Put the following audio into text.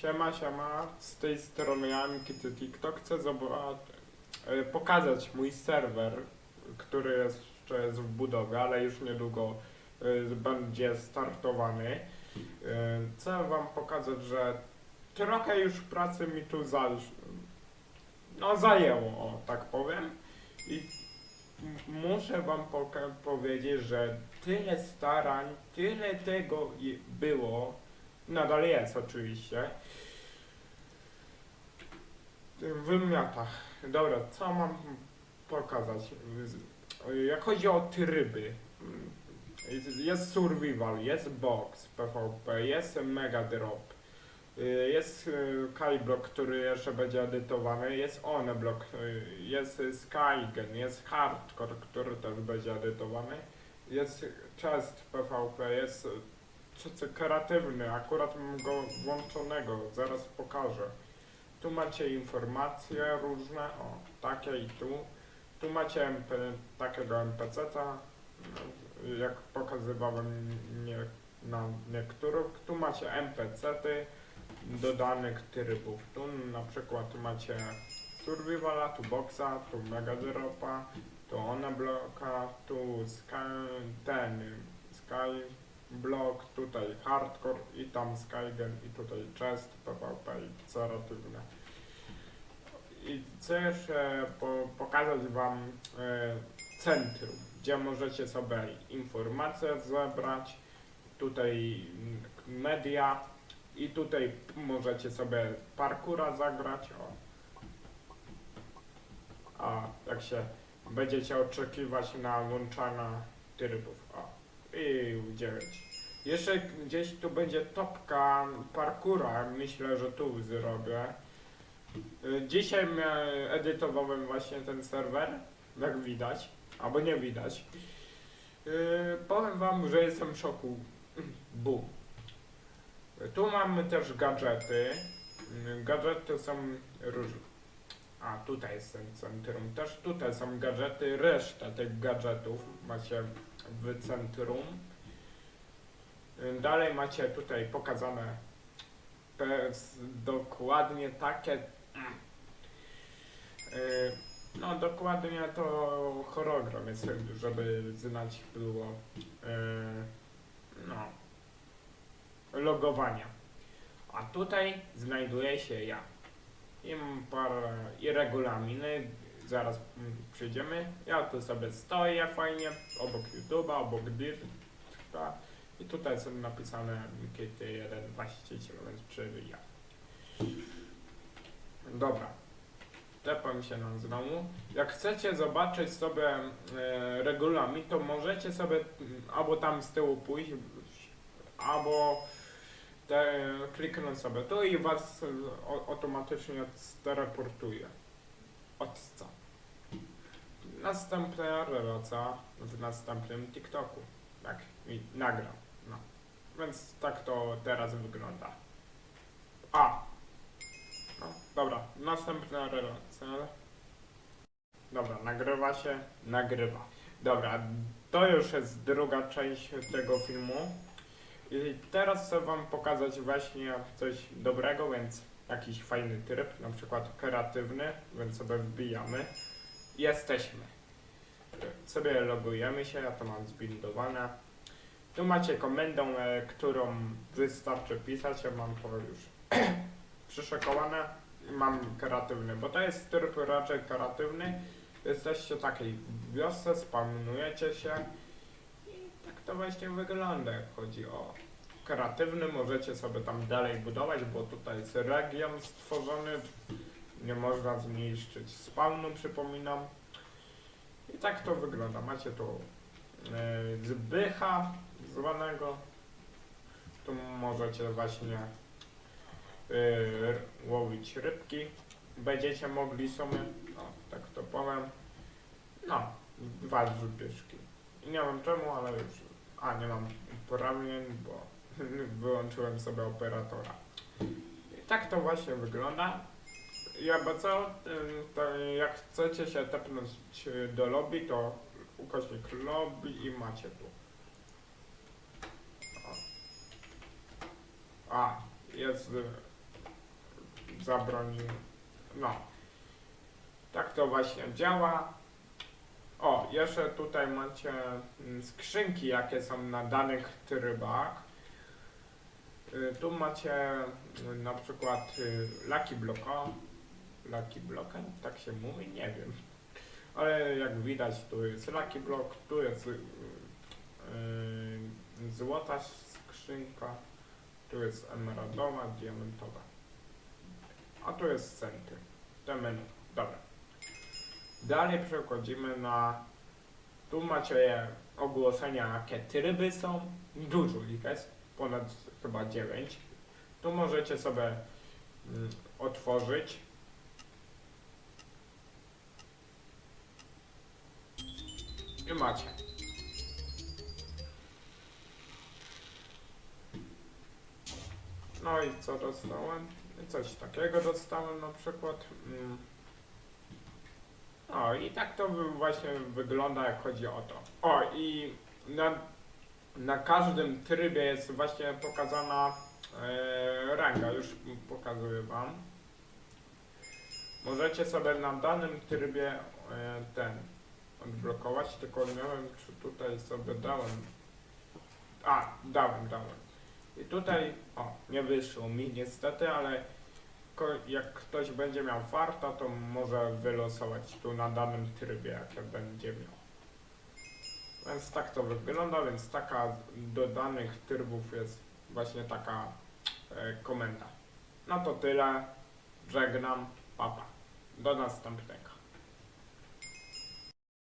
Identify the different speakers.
Speaker 1: Siema, siema, z tej strony Ankity TikTok. Chcę zoba- e, pokazać mój serwer, który jeszcze jest w budowie, ale już niedługo e, będzie startowany. E, Chcę wam pokazać, że trochę już pracy mi tu za, no, zajęło, o, tak powiem. I muszę wam powiedzieć, że tyle starań, tyle tego było, nadal jest oczywiście, w. Dobra, co mam pokazać? Jak chodzi o tryby, jest survival, jest box PvP, jest mega drop, jest Skyblock, który jeszcze będzie edytowany, jest Oneblock, y, jest Skygen, jest Hardcore, który też będzie edytowany, jest Chest PvP, jest co, kreatywny, akurat mam go włączonego, zaraz pokażę. Tu macie informacje różne, o, takie i tu. Tu macie MP, takiego NPC-ta, no, jak pokazywałem nie, na niektórych. Tu macie NPC-ty dodanych trybów. Tu na przykład macie Survivala, tu Boxa, tu Mega Dropa, tu Ona Bloka, tu Sky, ten Sky Block, tutaj Hardcore i tam Skygen i tutaj Chest, PvP i ceratywne. I chcę po, pokazać Wam e, centrum, gdzie możecie sobie informacje zebrać, tutaj media i tutaj możecie sobie parkura zagrać. O. A jak się będziecie oczekiwać na włączania trybów. O. I 9. Jeszcze gdzieś tu będzie topka parkura, myślę, że tu zrobię. Y, Dzisiaj edytowałem właśnie ten serwer, jak widać, albo nie widać. Yy, powiem wam, że jestem w szoku. Bu. Tu mamy też gadżety. Gadżety są różne. A, tutaj jest centrum. Też tutaj są gadżety. Resztę tych gadżetów macie w centrum. Dalej macie tutaj pokazane dokładnie takie. Yy, No dokładnie to choreogram jest, żeby znać było yy, no logowania. A tutaj znajduje się ja. I mam parę i regulaminy, zaraz przyjdziemy. Ja tu sobie stoję fajnie, obok YouTube'a, obok Dirta. I tutaj są napisane Mikity 1 właściciel, więc przywija. Dobra. Tepam się na znowu. Jak chcecie zobaczyć sobie e, regulamin, to możecie sobie mm, albo tam z tyłu pójść, albo kliknąć sobie tu i was automatycznie teleportuje. Od co? Następna relacja w następnym TikToku. Tak, i nagram. No. Więc tak to teraz wygląda. A! No, dobra, następna relacja. Dobra, nagrywa się, nagrywa. Dobra, to już jest druga część tego filmu. I teraz chcę wam pokazać właśnie coś dobrego, więc jakiś fajny tryb, na przykład kreatywny, więc sobie wbijamy. Jesteśmy. Sobie logujemy się, ja to mam zbindowane. Tu macie komendę, e, którą wystarczy pisać, ja mam to już przyszykowane. Mam kreatywny, bo to jest tryb raczej kreatywny. Jesteście takiej wiosce, spawnujecie się to właśnie wygląda, jak chodzi o kreatywny. Możecie sobie tam dalej budować, bo tutaj jest region stworzony, nie można zniszczyć spawnu, przypominam. I tak to wygląda. Macie tu e, zbycha zwanego. Tu możecie właśnie y, łowić rybki. Będziecie mogli sobie, no tak to powiem, no, dwa zbyszki. Nie wiem czemu, ale już, a nie mam uprawnień, bo wyłączyłem sobie operatora. I tak to właśnie wygląda. Jakby co, y, to jak chcecie się tepnąć do lobby, to ukośnik lobby i macie tu. A, jest y, zabronił. No. Tak to właśnie działa. O, jeszcze tutaj macie mm, skrzynki, jakie są na danych trybach. Y, Tu macie y, na przykład y, Lucky Blocka. Lucky Blocka? Tak się mówi? Nie wiem. Ale jak widać, tu jest Lucky Block, tu jest y, y, złota skrzynka, tu jest emeraldowa, diamentowa. A tu jest centy. Te menu. Dobra. Dalej przechodzimy na... Tu macie ogłoszenia, jakie tryby są. Dużo ich jest. Ponad chyba 9. Tu możecie sobie mm, otworzyć. I macie. No i co dostałem? Coś takiego dostałem na przykład. Mm. O, i tak to właśnie wygląda, jak chodzi o to. O, i na, na każdym trybie jest właśnie pokazana e, ranga, już pokazuję Wam. Możecie sobie na danym trybie e, ten odblokować, tylko nie wiem, czy tutaj sobie dałem. A, dałem, dałem. I tutaj, o, nie wyszło mi niestety, ale jak ktoś będzie miał farta, to może wylosować tu na danym trybie, jakie będzie miał. Więc tak to wygląda, więc taka do danych trybów jest właśnie taka e, komenda. No to tyle. Żegnam. Papa. Do następnego.